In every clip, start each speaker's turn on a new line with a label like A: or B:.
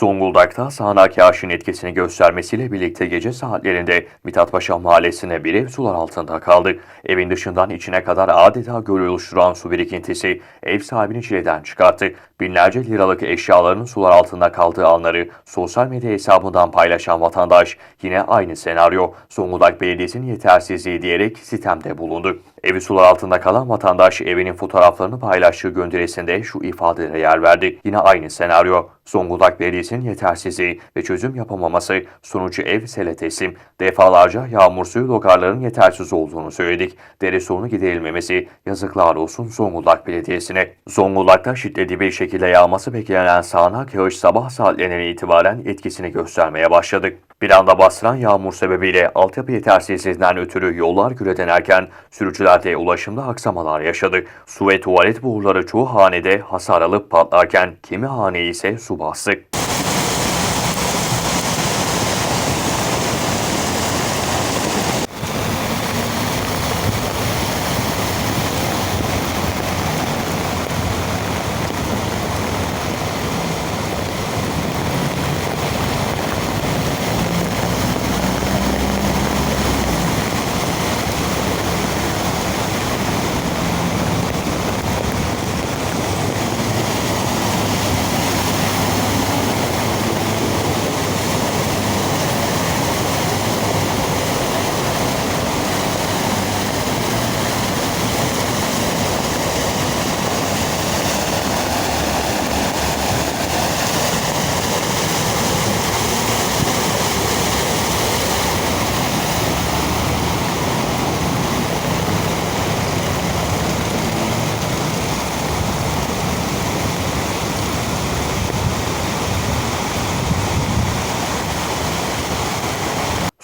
A: Zonguldak'ta sağanak yağışın etkisini göstermesiyle birlikte gece saatlerinde Mithatpaşa mahallesine bir ev sular altında kaldı. Evin dışından içine kadar adeta göl oluşturan su birikintisi ev sahibini çileden çıkarttı. Binlerce liralık eşyaların sular altında kaldığı anları sosyal medya hesabından paylaşan vatandaş yine aynı senaryo Zonguldak Belediyesi'nin yetersizliği diyerek sitemde bulundu. Evi sular altında kalan vatandaş evinin fotoğraflarını paylaştığı gönderisinde şu ifadelere yer verdi. Yine aynı senaryo. Zonguldak Belediyesi'nin yetersizliği ve çözüm yapamaması sonucu ev sele teslim. Defalarca yağmur suyu logarların yetersiz olduğunu söyledik. Dere sorunu giderilmemesi yazıklar olsun Zonguldak Belediyesi'ne. Zonguldak'ta şiddetli bir şekilde yağması beklenen sağanak yağış sabah saatlerinden itibaren etkisini göstermeye başladı. Bir anda bastıran yağmur sebebiyle altyapı yetersizliğinden ötürü yollar güredenerken sürücüler de ulaşımda aksamalar yaşadı. Su ve tuvalet boruları çoğu hanede hasar alıp patlarken kimi haneyi ise su bastı.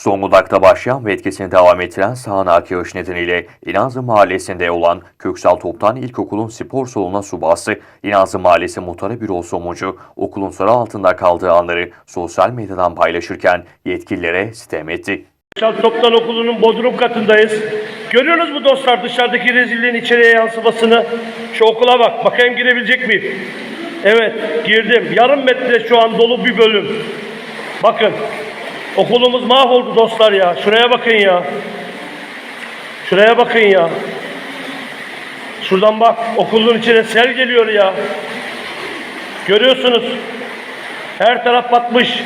A: Zonguldak'ta başlayan ve etkisini devam ettiren sağanak yağış nedeniyle İnazlı Mahallesi'nde olan Köksal Toptan İlkokul'un spor salonuna su bastı. İnazlı Mahallesi Muhtarı Bürosu Mucu okulun sarı altında kaldığı anları sosyal medyadan paylaşırken yetkililere sitem etti.
B: Çal Toptan Okulu'nun bodrum katındayız. Görüyorsunuz mu dostlar dışarıdaki rezilliğin içeriye yansımasını? Şu okula bak. Bakayım girebilecek miyim? Evet girdim. Yarım metre şu an dolu bir bölüm. Bakın. Okulumuz mahvoldu dostlar ya. Şuraya bakın ya. Şuraya bakın ya. Şuradan bak. Okulun içine sel geliyor ya. Görüyorsunuz. Her taraf batmış.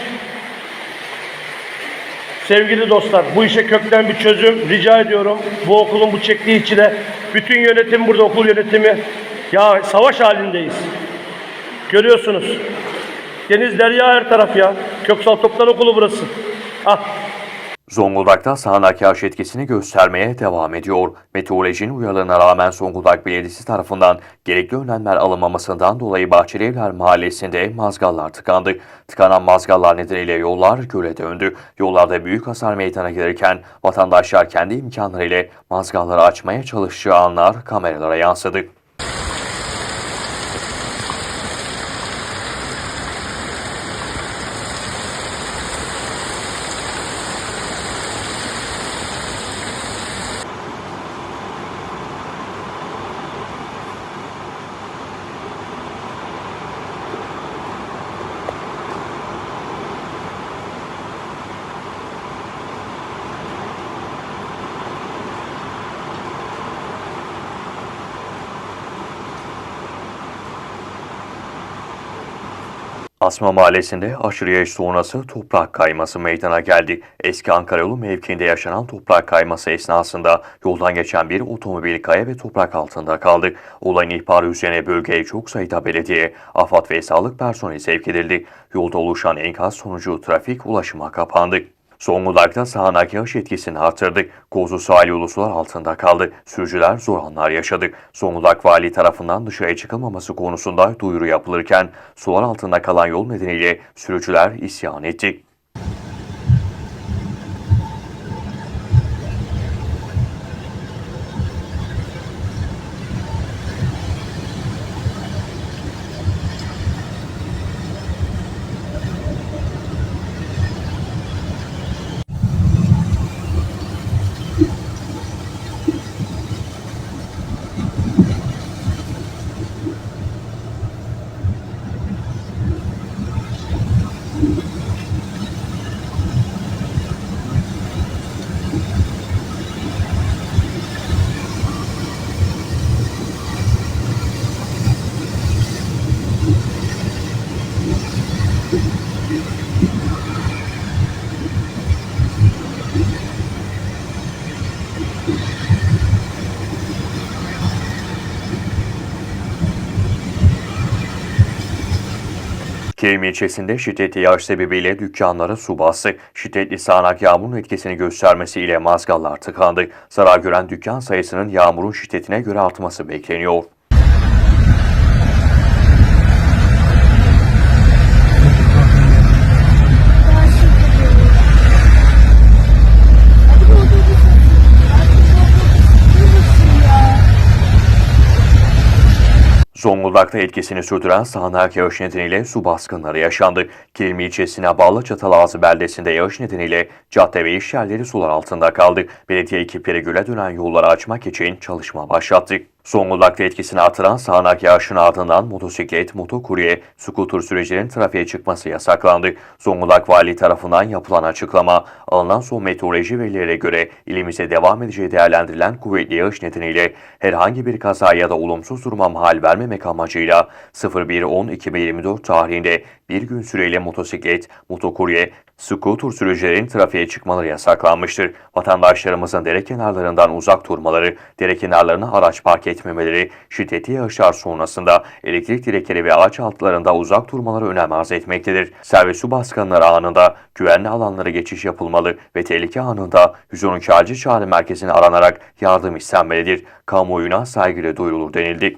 B: Sevgili dostlar, bu işe kökten bir çözüm rica ediyorum. Bu okulun bu çektiği içine bütün yönetim burada, okul yönetimi. Ya savaş halindeyiz. Görüyorsunuz. Deniz derya her taraf ya. Köksal Toplar Okulu burası.
A: Zonguldak'ta sağanak yağış etkisini göstermeye devam ediyor. Meteorolojinin uyarılarına rağmen Zonguldak Belediyesi tarafından gerekli önlemler alınmamasından dolayı Bahçelievler Mahallesi'nde mazgallar tıkandı. Tıkanan mazgallar nedeniyle yollar göle döndü. Yollarda büyük hasar meydana gelirken vatandaşlar kendi imkanlarıyla mazgalları açmaya çalıştığı anlar kameralara yansıdı. Asma Mahallesi'nde aşırı yağış sonrası toprak kayması meydana geldi. Eski Ankara yolu mevkiinde yaşanan toprak kayması esnasında yoldan geçen bir otomobil kaya ve toprak altında kaldı. Olayın ihbarı üzerine bölgeye çok sayıda belediye, AFAD ve sağlık personeli sevk edildi. Yolda oluşan enkaz sonucu trafik ulaşıma kapandı. Zonguldak'ta sağanak yağış etkisini artırdı. Kozlu sahil yolu sular altında kaldı. Sürücüler zor anlar yaşadı. Zonguldak Vali tarafından dışarıya çıkılmaması konusunda duyuru yapılırken sular altında kalan yol nedeniyle sürücüler isyan etti. Kilim ilçesinde şiddetli yağış sebebiyle dükkanları su bastı. Şiddetli sağanak yağmurun etkisini göstermesiyle mazgallar tıkandı. Zarar gören dükkan sayısının yağmurun şiddetine göre artması bekleniyor. Zonguldak'ta etkisini sürdüren sağanak yağış nedeniyle su baskınları yaşandı. Kilim ilçesine bağlı Çatalazı beldesinde yağış nedeniyle cadde ve iş yerleri sular altında kaldı. Belediye ekipleri göle dönen yolları açmak için çalışma başlattı. Zonguldak'ta etkisini artıran sağanak yağışın ardından motosiklet, motokurye, skuter sürecinin trafiğe çıkması yasaklandı. Zonguldak Vali tarafından yapılan açıklama, alınan son meteoroloji verilerine göre ilimize devam edeceği değerlendirilen kuvvetli yağış nedeniyle herhangi bir kaza ya da olumsuz duruma mahal vermemek amacıyla 01.10.2024 tarihinde bir gün süreyle motosiklet, motokurye, Scooter sürücülerin trafiğe çıkmaları yasaklanmıştır. Vatandaşlarımızın dere kenarlarından uzak durmaları, dere kenarlarına araç park etmemeleri, şiddetli yağışlar sonrasında elektrik direkleri ve ağaç altlarında uzak durmaları önem arz etmektedir. Servis su baskınları anında güvenli alanlara geçiş yapılmalı ve tehlike anında 112 acil çağrı merkezine aranarak yardım istenmelidir. Kamuoyuna saygıyla duyurulur denildi.